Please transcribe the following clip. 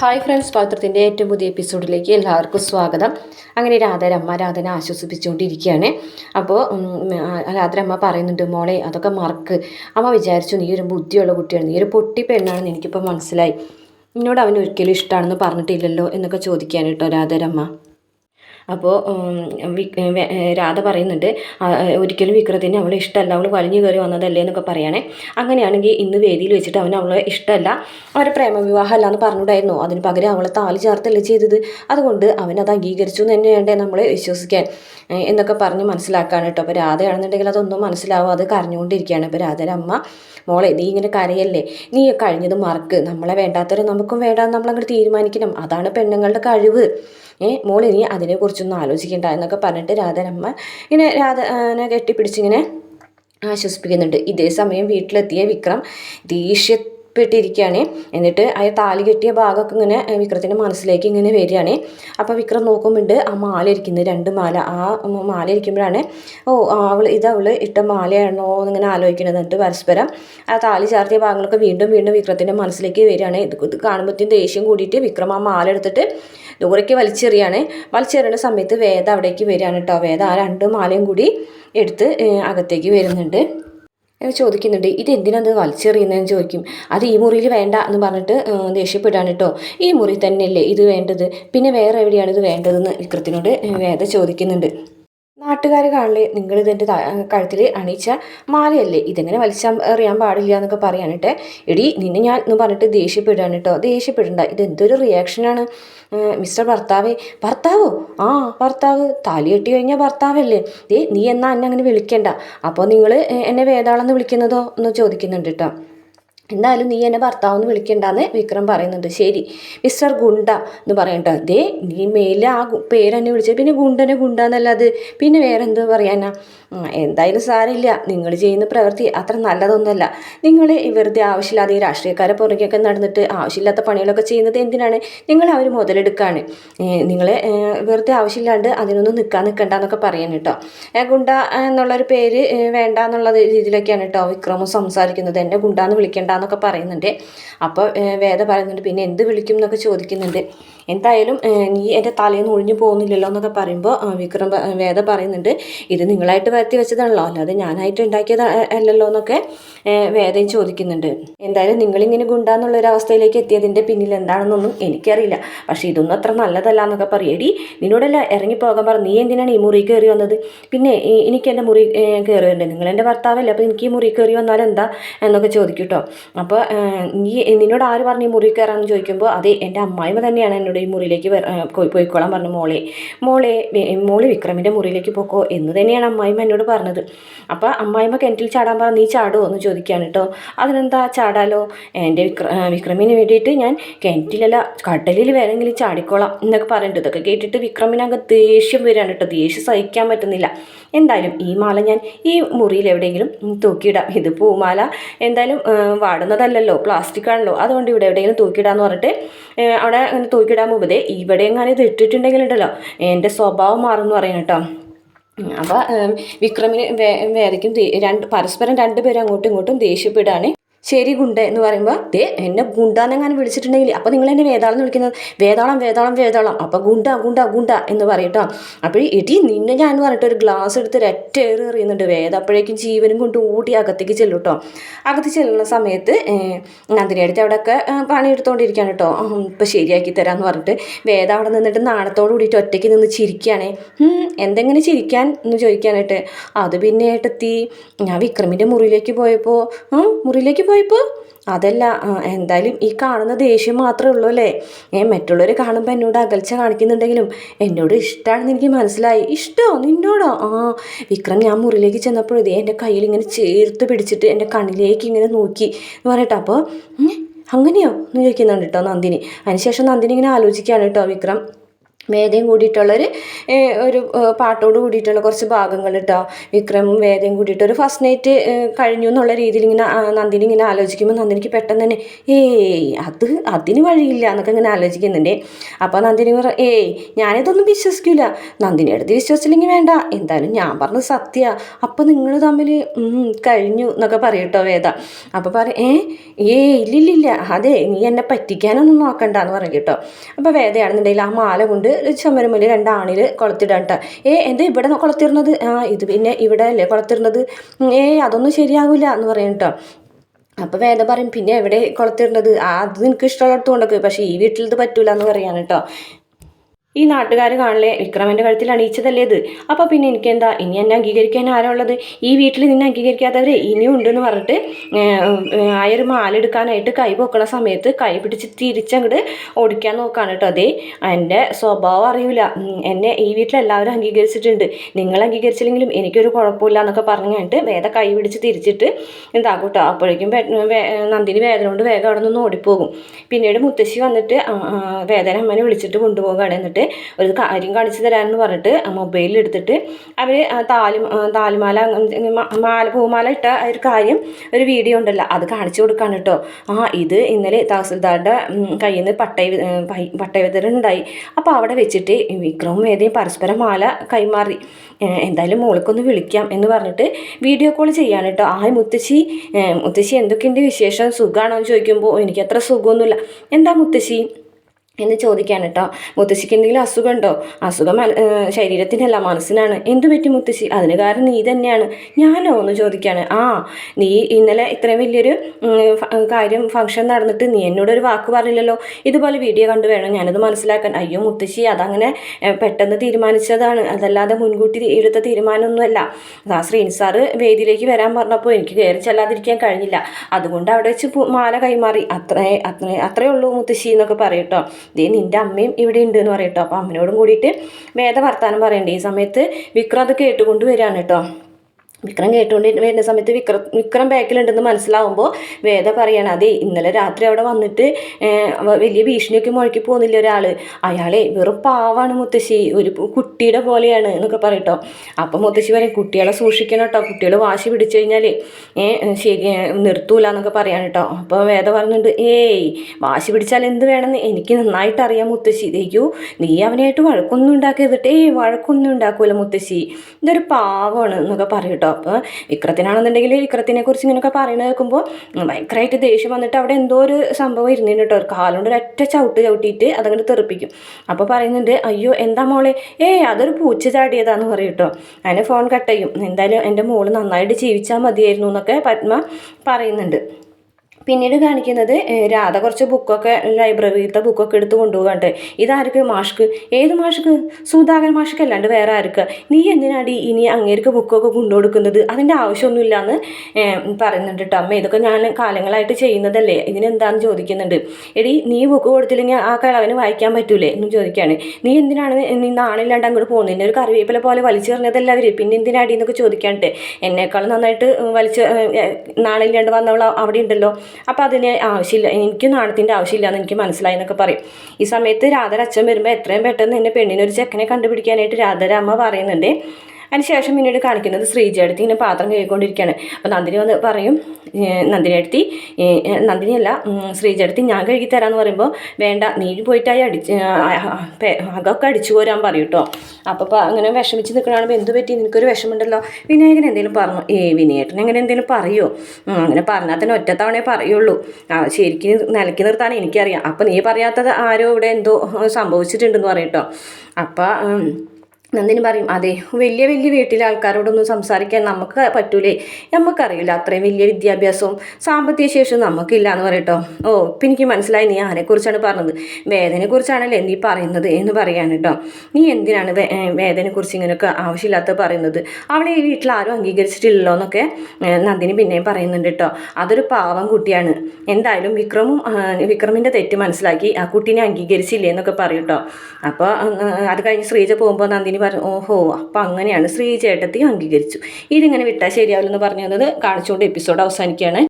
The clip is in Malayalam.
ഹായ് ഫ്രണ്ട്സ് പാത്രത്തിന്റെ ഏറ്റവും പുതിയ എപ്പിസോഡിലേക്ക് എല്ലാവർക്കും സ്വാഗതം. അങ്ങനെ രാധരമ്മ രാധനെ ആശ്വസിപ്പിച്ചുകൊണ്ടിരിക്കുകയാണ്. അപ്പോൾ രാധരമ്മ പറയുന്നുണ്ട് മോളെ അതൊക്കെ മറക്ക്. അമ്മ വിചാരിച്ചു നീ ഒരു ബുദ്ധിയുള്ള കുട്ടിയാണ് നീ ഒരു പൊട്ടി പെണ്ണാണെന്ന് എനിക്കിപ്പോൾ മനസ്സിലായി. എന്നോട് അവൻ ഒരിക്കലും ഇഷ്ടമാണെന്ന് പറഞ്ഞിട്ടില്ലല്ലോ എന്നൊക്കെ ചോദിക്കാൻ കേട്ടോ രാധരമ്മ. അപ്പോൾ രാധ പറയുന്നുണ്ട് ഒരിക്കലും വിക്രത്തിന് അവളെ ഇഷ്ടമല്ല അവൾ വലിഞ്ഞു കയറി വന്നതല്ലേ എന്നൊക്കെ പറയണേ. അങ്ങനെയാണെങ്കിൽ ഇന്ന് വേദിയിൽ വെച്ചിട്ട് അവൻ അവളെ ഇഷ്ടമല്ല. അവരെ പ്രേമവിവാഹം അല്ല എന്ന് പറഞ്ഞിട്ടായിരുന്നു അതിന് പകരം അവളെ താലി ചേർത്തല്ലേ ചെയ്തത്. അതുകൊണ്ട് അവൻ അത് അംഗീകരിച്ചു എന്ന് തന്നെ വേണ്ടേ നമ്മളെ വിശ്വസിക്കാൻ എന്നൊക്കെ പറഞ്ഞ് മനസ്സിലാക്കാണ് കേട്ടോ. അപ്പോൾ രാധയാണെന്നുണ്ടെങ്കിൽ അതൊന്നും മനസ്സിലാവാതെ കരഞ്ഞുകൊണ്ടിരിക്കുകയാണ്. ഇപ്പോൾ രാധയുടെ അമ്മ മോളെ നീ ഇങ്ങനെ കരയല്ലേ? നീ കഴിഞ്ഞത് മറക്ക്. നമ്മളെ വേണ്ടാത്തവരെ നമുക്കും വേണ്ടാന്ന് നമ്മളങ്ങോട്ട് തീരുമാനിക്കണം. അതാണ് പെണ്ണുങ്ങളുടെ കഴിവ്. ഏ മോളിനി നീ അതിനെക്കുറിച്ചൊന്നും ആലോചിക്കേണ്ട എന്നൊക്കെ പറഞ്ഞിട്ട് രാധനമ്മ ഇങ്ങനെ രാധനെ കെട്ടിപ്പിടിച്ചിങ്ങനെ ആശ്വസിപ്പിക്കുന്നുണ്ട്. ഇതേ സമയം വീട്ടിലെത്തിയ വിക്രം ദേഷ്യപ്പെട്ടിരിക്കുകയാണ് എന്നിട്ട് ആ താലി കെട്ടിയ ഭാഗമൊക്കെ ഇങ്ങനെ വിക്രത്തിന്റെ മനസ്സിലേക്ക് ഇങ്ങനെ വരികയാണ്. അപ്പോൾ വിക്രം നോക്കുമ്പോണ്ട് ആ മാല ഇരിക്കുന്നത് രണ്ട് മാല. ആ മാല ഇരിക്കുമ്പോഴാണ് ഓ അവൾ ഇത് അവൾ ഇട്ട മാലയാണോ എന്നിങ്ങനെ ആലോചിക്കുന്നത്. എന്നിട്ട് പരസ്പരം ആ താലി ചാർത്തിയ ഭാഗങ്ങളൊക്കെ വീണ്ടും വീണ്ടും വിക്രത്തിന്റെ മനസ്സിലേക്ക് വരികയാണ്. ഇത് ഇത് കാണുമ്പോഴത്തേക്കും ദേഷ്യം കൂടിയിട്ട് വിക്രം ആ മാല എടുത്തിട്ട് ദൂരേക്ക് വലിച്ചെറിയാണ്. വലിച്ചെറിയുന്ന സമയത്ത് വേദ അവിടേക്ക് വരികയാണ് കേട്ടോ വേദ ആ രണ്ട് മാലയും കൂടി എടുത്ത് അകത്തേക്ക് വരുന്നുണ്ട്. എന്ന് ചോദിക്കുന്നുണ്ട് ഇത് എന്തിനാണ് വലിച്ചെറിയുന്നതെന്ന് ചോദിക്കും. അത് ഈ മുറിയിൽ വേണ്ട എന്ന് പറഞ്ഞിട്ട് ദേഷ്യപ്പെടാണ് കേട്ടോ ഈ മുറി തന്നെയല്ലേ ഇത് വേണ്ടത്? പിന്നെ വേറെ എവിടെയാണ് ഇത് വേണ്ടതെന്ന്? വിക്രത്തിനോട് വേദ ചോദിക്കുന്നുണ്ട്. നാട്ടുകാർ കാണില്ലേ നിങ്ങൾ ഇതെന്റെ കഴുത്തിൽ അണിയിച്ച മാലയല്ലേ? ഇതെങ്ങനെ വലിച്ചാൽ എറിയാൻ പാടില്ല എന്നൊക്കെ പറയാനിട്ടെ എടി നിന്നെ ഞാൻ എന്ന് പറഞ്ഞിട്ട് ദേഷ്യപ്പെടുകയാണ് കേട്ടോ ദേഷ്യപ്പെടണ്ട. ഇത് എന്തൊരു റിയാക്ഷനാണ് മിസ്റ്റർ ഭർത്താവേ ഭർത്താവോ? ആ ഭർത്താവ് താലി കെട്ടി കഴിഞ്ഞാൽ ഭർത്താവല്ലേ? ദേ നീ എന്നാ എന്നെ അങ്ങനെ വിളിക്കണ്ട. അപ്പോൾ നിങ്ങൾ എന്നെ വേതാളെന്ന് വിളിക്കുന്നതോ? എന്ന് ചോദിക്കുന്നുണ്ട് കേട്ടോ എന്തായാലും നീ എന്നെ ഭർത്താവെന്ന് വിളിക്കണ്ടെന്ന് വിക്രം പറയുന്നുണ്ട്. ശരി. മിസ്റ്റർ ഗുണ്ട എന്ന് പറയണ്ട. ദേ നീ മേലെ ആ പേരെന്നെ വിളിച്ചത് പിന്നെ ഗുണ്ടനെ ഗുണ്ട എന്നല്ലാതെ പിന്നെ വേറെ എന്ത് പറയാനാ എന്തായാലും സാരമില്ല. നിങ്ങൾ ചെയ്യുന്ന പ്രവൃത്തി അത്ര നല്ലതൊന്നുമല്ല നിങ്ങൾ വെറുതെ ആവശ്യമില്ലാതെ ഈ രാഷ്ട്രീയക്കാരെ പുറകെയൊക്കെ നടന്നിട്ട് ആവശ്യമില്ലാത്ത പണികളൊക്കെ ചെയ്യുന്നത് എന്തിനാണ്? നിങ്ങൾ അവർ മുതലെടുക്കുകയാണ് നിങ്ങൾ വെറുതെ ആവശ്യമില്ലാണ്ട് അതിനൊന്നും നിൽക്കാൻ നിൽക്കണ്ട എന്നൊക്കെ പറയാൻ കേട്ടോ ഗുണ്ട എന്നുള്ളൊരു പേര് വേണ്ട എന്നുള്ള രീതിയിലൊക്കെയാണ് കേട്ടോ വിക്രമം സംസാരിക്കുന്നത്. എന്നെ ഗുണ്ട എന്ന് വിളിക്കണ്ട എന്നൊക്കെ പറയുന്നുണ്ട്. അപ്പോൾ വേദ പറയുന്നുണ്ട് പിന്നെ എന്ത് വിളിക്കും എന്നൊക്കെ ചോദിക്കുന്നുണ്ട്. എന്തായാലും നീ എന്റെ തലേന്ന് ഒഴിഞ്ഞു പോകുന്നില്ലല്ലോ എന്നൊക്കെ പറയുമ്പോൾ വിക്രം വേദ പറയുന്നുണ്ട് ഇത് നിങ്ങളായിട്ട് വരുത്തി വെച്ചതാണല്ലോ അല്ലാതെ ഞാനായിട്ട് ഉണ്ടാക്കിയത് അല്ലല്ലോ എന്നൊക്കെ വേദയും ചോദിക്കുന്നുണ്ട്. എന്തായാലും നിങ്ങളിങ്ങനെ ഗുണ്ടാന്നുള്ള ഒരു അവസ്ഥയിലേക്ക് എത്തിയതിന്റെ പിന്നിൽ എന്താണെന്നൊന്നും എനിക്കറിയില്ല പക്ഷേ ഇതൊന്നും അത്ര നല്ലതല്ല എന്നൊക്കെ പറയടി നിന്നോടല്ല ഇറങ്ങിപ്പോകാൻ പറഞ്ഞു നീ എന്തിനാണ് ഈ മുറി കയറി വന്നത്? പിന്നെ എനിക്ക് എന്റെ മുറി ഏ, കയറി വരുന്നുണ്ട് നിങ്ങൾ എന്റെ ഭർത്താവല്ലേ അപ്പോൾ എനിക്ക് ഈ മുറി കയറി വന്നാൽ എന്താ? എന്നൊക്കെ ചോദിക്കും കേട്ടോ അപ്പോൾ നീ നിന്നോട് ആര് പറഞ്ഞു മുറി കയറാമെന്ന് ചോദിക്കുമ്പോൾ അതെ എന്റെ അമ്മായിമ്മ തന്നെയാണ് എന്നോട് ഈ മുറിയിലേക്ക് പോയി പോയിക്കോളാൻ പറഞ്ഞു മോളെ. മോളെ മോൾ വിക്രമിന്റെ മുറിയിലേക്ക് പോക്കോ എന്ന് തന്നെയാണ് അമ്മായിമ്മ എന്നോട് പറഞ്ഞത്. അപ്പോൾ അമ്മായിമ്മ കിണറ്റിൽ ചാടാൻ പറഞ്ഞു നീ ചാടുമോ എന്ന് ചോദിക്കുകയാണ് കേട്ടോ അതിനെന്താ ചാടാലോ? എന്റെ വിക്ര വിക്രമിന് വേണ്ടിയിട്ട് ഞാൻ കിണറ്റിലല്ല കടലിൽ വേണമെങ്കിലും ചാടിക്കോളാം എന്നൊക്കെ പറഞ്ഞിട്ട് ഇതൊക്കെ കേട്ടിട്ട് വിക്രമിനങ്ങ് ദേഷ്യം വരികയാണ് കേട്ടോ ദേഷ്യം സഹിക്കാൻ പറ്റുന്നില്ല. എന്തായാലും ഈ മാല ഞാൻ ഈ മുറിയിൽ എവിടെയെങ്കിലും തൂക്കിയിടാം. ഇത് പൂമാല എന്തായാലും വാടുന്നതല്ലല്ലോ പ്ലാസ്റ്റിക് ആണല്ലോ അതുകൊണ്ട് ഇവിടെ എവിടെയെങ്കിലും തൂക്കിയിടാന്ന് പറഞ്ഞിട്ട് അവിടെ അങ്ങനെ തൂക്കിയിടാൻ മുമ്പേ ഇവിടെ എങ്ങനെ ഇത് ഇട്ടിട്ടുണ്ടെങ്കിൽ ഉണ്ടല്ലോ എന്റെ സ്വഭാവം മാറുമെന്ന് പറയുന്നു കേട്ടോ. അപ്പോൾ വിക്രമിന് വേദയ്ക്കും രണ്ട് പരസ്പരം രണ്ടുപേരും അങ്ങോട്ടും ഇങ്ങോട്ടും ദേഷ്യപ്പെടുകയാണ്. ശരി ഗുണ്ട എന്ന് പറയുമ്പോൾ ദേ എന്നെ ഗുണ്ടാന്നെങ്ങാനും വിളിച്ചിട്ടുണ്ടെങ്കിൽ അപ്പോൾ നിങ്ങൾ എന്നെ വേതാളം എന്ന് വിളിക്കുന്നത് വേതാളം വേതാളം വേതാളം അപ്പോൾ ഗുണ്ട ഗുണ്ട ഗുണ്ട എന്ന് പറയട്ടോ. അപ്പോൾ എടി നിന്നെ ഞാൻ എന്ന് പറഞ്ഞിട്ട് ഒരു ഗ്ലാസ് എടുത്ത് രറ്റേറി എറിയുന്നുണ്ട്. വേദ അപ്പോഴേക്കും ജീവനും കൊണ്ട് ഊട്ടി അകത്തേക്ക് ചെല്ലും കേട്ടോ അകത്ത് ചെല്ലുന്ന സമയത്ത് നന്ദിനി അടുത്ത് അവിടെയൊക്കെ പണിയെടുത്തുകൊണ്ടിരിക്കുകയാണ് കേട്ടോ ഇപ്പോൾ ശരിയാക്കി തരാമെന്ന് പറഞ്ഞിട്ട് വേദ അവിടെ നിന്നിട്ട് നാണത്തോട് കൂടിയിട്ട് ഒറ്റയ്ക്ക് നിന്ന് ചിരിക്കുകയാണേ "ഉം, എന്തെങ്ങനെ ചിരിക്കാൻ എന്ന് ചോദിക്കാനായിട്ട്. അത് പിന്നെ ഏട്ടത്തി ഞാൻ വിക്രമിന്റെ മുറിയിലേക്ക് പോയപ്പോൾ മുറിയിലേക്ക് മുറിയിലേക്ക് പോയപ്പോൾ അതല്ല എന്തായാലും ഈ കാണുന്ന ദേഷ്യം മാത്രമേ ഉള്ളൂ അല്ലേ? ഏ മറ്റുള്ളവർ കാണുമ്പോൾ എന്നോട് അകൽച്ച കാണിക്കുന്നുണ്ടെങ്കിലും എന്നോട് ഇഷ്ടമാണെന്ന് എനിക്ക് മനസ്സിലായി. ഇഷ്ടമോ നിന്നോടോ? ആ വിക്രം ഞാൻ മുറിയിലേക്ക് ചെന്നപ്പോഴേ എന്റെ കയ്യിൽ ഇങ്ങനെ ചേർത്ത് പിടിച്ചിട്ട് എന്റെ കണ്ണിലേക്ക് ഇങ്ങനെ നോക്കി എന്ന് പറയട്ടെ അപ്പോൾ അങ്ങനെയോ? എന്ന് ചോദിക്കുന്നുണ്ട് കേട്ടോ നന്ദിനി. അതിനുശേഷം നന്ദിനി ഇങ്ങനെ ആലോചിക്കുകയാണ് കേട്ടോ വിക്രം. വേദയും കൂടിയിട്ടുള്ളൊരു ഒരു പാട്ടോട് കൂടിയിട്ടുള്ള കുറച്ച് ഭാഗങ്ങൾ കേട്ടോ വിക്രമും വേദയും കൂടിയിട്ട് ഒരു ഫസ്റ്റ് നൈറ്റ് കഴിഞ്ഞു എന്നുള്ള രീതിയിൽ ഇങ്ങനെ നന്ദിനി ഇങ്ങനെ ആലോചിക്കുമ്പോൾ നന്ദിനിക്ക് പെട്ടെന്ന് തന്നെ ഏയ് അത് അതിന് വഴിയില്ല എന്നൊക്കെ ഇങ്ങനെ ആലോചിക്കുന്നുണ്ട്. അപ്പോൾ നന്ദിനി പറ ഏയ് ഞാനിതൊന്നും വിശ്വസിക്കില്ല നന്ദിനി അടുത്ത് വിശ്വസിച്ചില്ലെങ്കിൽ വേണ്ട. എന്തായാലും ഞാൻ പറഞ്ഞത് സത്യ. അപ്പോൾ നിങ്ങൾ തമ്മിൽ കഴിഞ്ഞു എന്നൊക്കെ പറയും കേട്ടോ വേദ. അപ്പോൾ പറയും ഏ ഏ ഇല്ലില്ലില്ല. അതെ നീ എന്നെ പറ്റിക്കാനൊന്നും നോക്കണ്ട എന്ന് പറയും കേട്ടോ അപ്പോൾ വേദയാണെന്നുണ്ടെങ്കിൽ ആ മാല കൊണ്ട് ചുമരുമൽ രണ്ടാണിൽ കൊളത്തിടട്ട ഏ എന്താ ഇവിടെ കൊളത്തിരുന്നത് ആ ഇത് പിന്നെ ഇവിടെ അല്ലേ കൊളത്തിരുന്നത് ഏ അതൊന്നും ശരിയാവില്ല എന്ന് പറയും കേട്ടോ അപ്പോൾ വേദ പറയും പിന്നെ എവിടെ കൊളത്തിരുന്നത് ആ അത് നിനക്ക് ഇഷ്ടമുള്ളിടത്ത് കൊണ്ടൊക്കെ. പക്ഷേ ഈ വീട്ടിൽ ഇത് പറ്റൂല എന്ന് പറയാണ് ഈ നാട്ടുകാർ കാണലേ വിക്രമന്റെ കഴുത്തിൽ അണിയിച്ചതല്ലേ ഇത്? അപ്പോൾ പിന്നെ എനിക്കെന്താ? ഇനി എന്നെ അംഗീകരിക്കാൻ ഉള്ളത്? ഈ വീട്ടിൽ നിന്നെ അംഗീകരിക്കാത്തവർ ഇനിയും ഉണ്ടെന്ന് പറഞ്ഞിട്ട് ആയൊരു മാലെടുക്കാനായിട്ട് കൈ പൊക്കണ സമയത്ത് കൈ പിടിച്ച് തിരിച്ചങ്ങോട്ട് ഓടിക്കാൻ നോക്കുകയാണ് കേട്ടോ അതേ എന്റെ സ്വഭാവം അറിയില്ല എന്നെ ഈ വീട്ടിലെല്ലാവരും അംഗീകരിച്ചിട്ടുണ്ട്. നിങ്ങൾ അംഗീകരിച്ചില്ലെങ്കിലും എനിക്കൊരു കുഴപ്പമില്ല എന്നൊക്കെ പറഞ്ഞിട്ട് വേദ കൈ പിടിച്ച് തിരിച്ചിട്ട് എന്താ കേട്ടോ? അപ്പോഴേക്കും നന്ദിനി വേദന കൊണ്ട് വേഗം അവിടെ നിന്ന് ഓടിപ്പോകും. പിന്നീട് മുത്തശ്ശി വന്നിട്ട് വേദന അമ്മനെ വിളിച്ചിട്ട് കൊണ്ടുപോകുകയാണ് എന്നിട്ട് ഒരു കാര്യം കാണിച്ചു തരാമെന്ന് പറഞ്ഞിട്ട് മൊബൈലിൽ എടുത്തിട്ട് അവർ താലി താലിമാല മാല പൂമാല ഇട്ട ഒരു കാര്യം ഒരു വീഡിയോ ഉണ്ടല്ലോ അത് കാണിച്ചു കൊടുക്കാണ് കേട്ടോ ആ ഇത് ഇന്നലെ തഹസിൽദാറുടെ കയ്യിൽ നിന്ന് പട്ടയ പട്ടയ വിതരണം ഉണ്ടായി. അപ്പോൾ അവിടെ വെച്ചിട്ട് വിക്രമും വേദയും പരസ്പരം മാല കൈമാറി. എന്തായാലും മോൾക്കൊന്ന് വിളിക്കാം എന്ന് പറഞ്ഞിട്ട് വീഡിയോ കോൾ ചെയ്യാണ് കേട്ടോ ആ മുത്തശ്ശി മുത്തശ്ശി എന്തൊക്കെയുണ്ട് വിശേഷം? സുഖമാണോ എന്ന് ചോദിക്കുമ്പോൾ എനിക്ക് അത്ര സുഖമൊന്നുമില്ല. എന്താ മുത്തശ്ശി? എന്ന് ചോദിക്കാൻ കേട്ടോ. മുത്തശ്ശിക്ക് എന്തെങ്കിലും അസുഖമുണ്ടോ? അസുഖം ശരീരത്തിനല്ല മനസ്സിനാണ്. എന്ത് പറ്റി മുത്തശ്ശി? അതിന് കാരണം നീ തന്നെയാണ്. ഞാനോ എന്ന് ചോദിക്കാണ്. ആ നീ ഇന്നലെ ഇത്രയും വലിയൊരു കാര്യം ഫംഗ്ഷൻ നടന്നിട്ട് നീ എന്നോട് ഒരു വാക്ക് പറഞ്ഞില്ലല്ലോ. ഇതുപോലെ വീഡിയോ കണ്ടു വേണം ഞാനത് മനസ്സിലാക്കാൻ. അയ്യോ മുത്തശ്ശി അതങ്ങനെ പെട്ടെന്ന് തീരുമാനിച്ചതാണ്. അതല്ലാതെ മുൻകൂട്ടി എടുത്ത തീരുമാനമൊന്നുമല്ല. ആ ശ്രീനി വേദിയിലേക്ക് വരാൻ പറഞ്ഞപ്പോൾ എനിക്ക് കയറി ചെല്ലാതിരിക്കാൻ കഴിഞ്ഞില്ല. അതുകൊണ്ട് അവിടെ വെച്ച് മാല കൈമാറി. അത്രേ അത്രേ അത്രേ ഉള്ളൂ മുത്തശ്ശി എന്നൊക്കെ പറയട്ടോ ദേ നിന്റെ അമ്മയും ഇവിടെ ഉണ്ട് എന്ന് പറയട്ടോ. അപ്പോൾ അമ്മനോടും കൂടിയിട്ട് വേദ വർത്താനം പറയണ്ടേ. ഈ സമയത്ത് വിക്രം അത് കേട്ടുകൊണ്ട് വരികയാണ് കേട്ടോ. വിക്രം കേട്ടുകൊണ്ട് വരുന്ന സമയത്ത് വിക്രം വിക്രം ബാക്കിലുണ്ടെന്ന് മനസ്സിലാവുമ്പോൾ വേദ പറയാണ് അതെ ഇന്നലെ രാത്രി അവിടെ വന്നിട്ട് വലിയ ഭീഷണിയൊക്കെ മുഴക്കി പോകുന്നില്ല ഒരാൾ അയാളെ വെറും പാവാണ് മുത്തശ്ശി ഒരു കുട്ടിയുടെ പോലെയാണ് എന്നൊക്കെ പറയട്ടോ അപ്പം മുത്തശ്ശി പറയും കുട്ടികളെ സൂക്ഷിക്കണം കേട്ടോ കുട്ടികൾ വാശി പിടിച്ചു കഴിഞ്ഞാൽ ശരി നിർത്തൂല എന്നൊക്കെ പറയാൻ കേട്ടോ അപ്പോൾ വേദ പറഞ്ഞിട്ട് ഏയ് വാശി പിടിച്ചാൽ എന്ത് വേണമെന്ന് എനിക്ക് നന്നായിട്ട് അറിയാം മുത്തശ്ശി. ഇതേക്കു നീ അവനായിട്ട് വഴക്കൊന്നും ഉണ്ടാക്കരുതിട്ട് ഏയ് വഴക്കൊന്നും ഉണ്ടാക്കൂല മുത്തശ്ശി. ഇതൊരു പാവമാണ് എന്നൊക്കെ പറയും കേട്ടോ അപ്പോൾ വിക്രത്തിനാണെന്നുണ്ടെങ്കിൽ വിക്രത്തിനെ കുറിച്ച് ഇങ്ങനെയൊക്കെ പറയുന്നത് കേൾക്കുമ്പോൾ ഭയങ്കരമായിട്ട് ദേഷ്യം വന്നിട്ട് അവിടെ എന്തോ ഒരു സംഭവം ഇരുന്നിട്ട് കേട്ടോ. കാലുകൊണ്ട് ഒരൊറ്റ ചവിട്ട് ചവിട്ടിയിട്ട് അതങ്ങോട്ട് തെറിപ്പിക്കും. അപ്പോൾ പറയുന്നുണ്ട് അയ്യോ എന്താ മോളെ? ഏയ് അതൊരു പൂച്ച ചാടിയതാന്ന് പറയും കേട്ടോ. അതിന് ഫോൺ കട്ട് ചെയ്യും. എന്തായാലും എന്റെ മോൾ നന്നായിട്ട് ജീവിച്ചാൽ മതിയായിരുന്നു എന്നൊക്കെ പത്മ പറയുന്നുണ്ട്. പിന്നീട് കാണിക്കുന്നത് രാധ കുറച്ച് ബുക്കൊക്കെ ലൈബ്രറിയിലത്തെ ബുക്കൊക്കെ എടുത്ത് കൊണ്ടുപോകാണ്ട്. ഇതാർക്ക്? മാഷ്ക്ക്. ഏത് മാഷ്ക്ക്? സുധാകരൻ മാഷ്ക്ക് അല്ലാണ്ട് വേറെ ആർക്ക്? നീ എന്തിനാടി ഇനി അങ്ങേർക്ക് ബുക്കൊക്കെ കൊണ്ടുകൊടുക്കുന്നത്? അതിന്റെ ആവശ്യമൊന്നുമില്ല എന്ന് പറയുന്നുണ്ട് കേട്ടോ അമ്മ. ഇതൊക്കെ ഞാൻ കാലങ്ങളായിട്ട് ചെയ്യുന്നതല്ലേ? ഇതിനെന്താന്ന് ചോദിക്കുന്നുണ്ട്. എടി നീ ബുക്ക് കൊടുത്തില്ലെങ്കിൽ ആ കളവന് വായിക്കാൻ പറ്റൂലേ? എന്നും ചോദിക്കുകയാണ് നീ എന്തിനാണ് നീ നാണില്ലാണ്ട് അങ്ങോട്ട് പോകുന്നത്? എന്നെ ഒരു കറിവേപ്പില പോലെ വലിച്ചു എറിഞ്ഞതല്ല അവർ പിന്നെ എന്തിനാടി എന്നൊക്കെ ചോദിക്കാണ്ട്. എന്നേക്കാൾ നന്നായിട്ട് വലിച്ച് നാണില്ലാണ്ട് വന്നവൾ അവിടെ ഉണ്ടല്ലോ. അപ്പോൾ അതിന് ആവശ്യമില്ല. എനിക്ക് നാണത്തിന്റെ ആവശ്യമില്ല എന്ന് എനിക്ക് മനസ്സിലായി എന്നൊക്കെ പറയും. ഈ സമയത്ത് രാധര അച്ഛൻ വരുമ്പോൾ എത്രയും പെട്ടെന്ന് എന്റെ പെണ്ണിനൊരു ചെക്കനെ കണ്ടുപിടിക്കാനായിട്ട് രാധര അമ്മ പറയുന്നുണ്ട്. അതിനുശേഷം പിന്നീട് കാണിക്കുന്നത് ശ്രീജയടുത്ത് ഇങ്ങനെ പാത്രം കഴുകിക്കൊണ്ടിരിക്കുകയാണ്. അപ്പോൾ നന്ദിനി വന്ന് പറയും നന്ദിനി അടുത്തി നന്ദിനിയല്ല ശ്രീജടുത്തി ഞാൻ കഴുകി തരാമെന്ന് പറയുമ്പോൾ വേണ്ട നീ പോയിട്ടായി അടിച്ച് അതൊക്കെ അടിച്ചു പോരാൻ പറയും കേട്ടോ അപ്പോൾ അങ്ങനെ വിഷമിച്ച് നിൽക്കണാണ് എന്ത് പറ്റി? നിനക്കൊരു വിഷമമുണ്ടല്ലോ? വിനായകൻ എന്തെങ്കിലും പറഞ്ഞു? ഏ വിനയേട്ടൻ അങ്ങനെ എന്തെങ്കിലും പറയുമോ അങ്ങനെ പറഞ്ഞാൽ തന്നെ ഒറ്റത്തവണേ പറയുള്ളൂ. ശരിക്കും നിലയ്ക്ക് നിർത്താൻ എനിക്കറിയാം. അപ്പോൾ നീ പറയാത്തത് ആരോ ഇവിടെ എന്തോ സംഭവിച്ചിട്ടുണ്ടെന്ന് പറയും കേട്ടോ അപ്പം നന്ദിനി പറയും അതെ വലിയ വലിയ വീട്ടിലെ ആൾക്കാരോടൊന്നും സംസാരിക്കാൻ നമുക്ക് പറ്റൂലേ. നമുക്കറിയില്ല അത്രയും വലിയ വിദ്യാഭ്യാസവും സാമ്പത്തിക ശേഷിയും നമുക്കില്ല എന്ന് പറയട്ടോ. ഓ ഇപ്പം എനിക്ക് മനസ്സിലായി നീ ആരെക്കുറിച്ചാണ് പറഞ്ഞത്? വേദനയെക്കുറിച്ചാണല്ലേ നീ പറയുന്നത് എന്ന് പറയാൻ കേട്ടോ. നീ എന്തിനാണ് വേദനയെക്കുറിച്ച് ഇങ്ങനെയൊക്കെ ആവശ്യമില്ലാത്ത പറയുന്നത്? അവളെ ഈ വീട്ടിൽ ആരും അംഗീകരിച്ചിട്ടില്ലല്ലോ എന്നൊക്കെ നന്ദിനി പിന്നെയും പറയുന്നുണ്ട് കേട്ടോ. അതൊരു പാവം കുട്ടിയാണ്. എന്തായാലും വിക്രമും വിക്രമിന്റെ തെറ്റ് മനസ്സിലാക്കി ആ കുട്ടീനെ അംഗീകരിച്ചില്ലേ എന്നൊക്കെ പറയും കേട്ടോ. അപ്പോൾ അത് കഴിഞ്ഞ് ശ്രീജ പോകുമ്പോൾ നന്ദിനി പറഞ്ഞു ഓഹോ അപ്പം അങ്ങനെയാണ് ശ്രീ ശ്രീജേട്ടത്തെയും അംഗീകരിച്ചു. ഇതിങ്ങനെ വിട്ടാൽ ശരിയാവില്ലെന്ന് പറഞ്ഞു തന്നത് കാണിച്ചുകൊണ്ട് എപ്പിസോഡ് അവസാനിക്കുകയാണ്.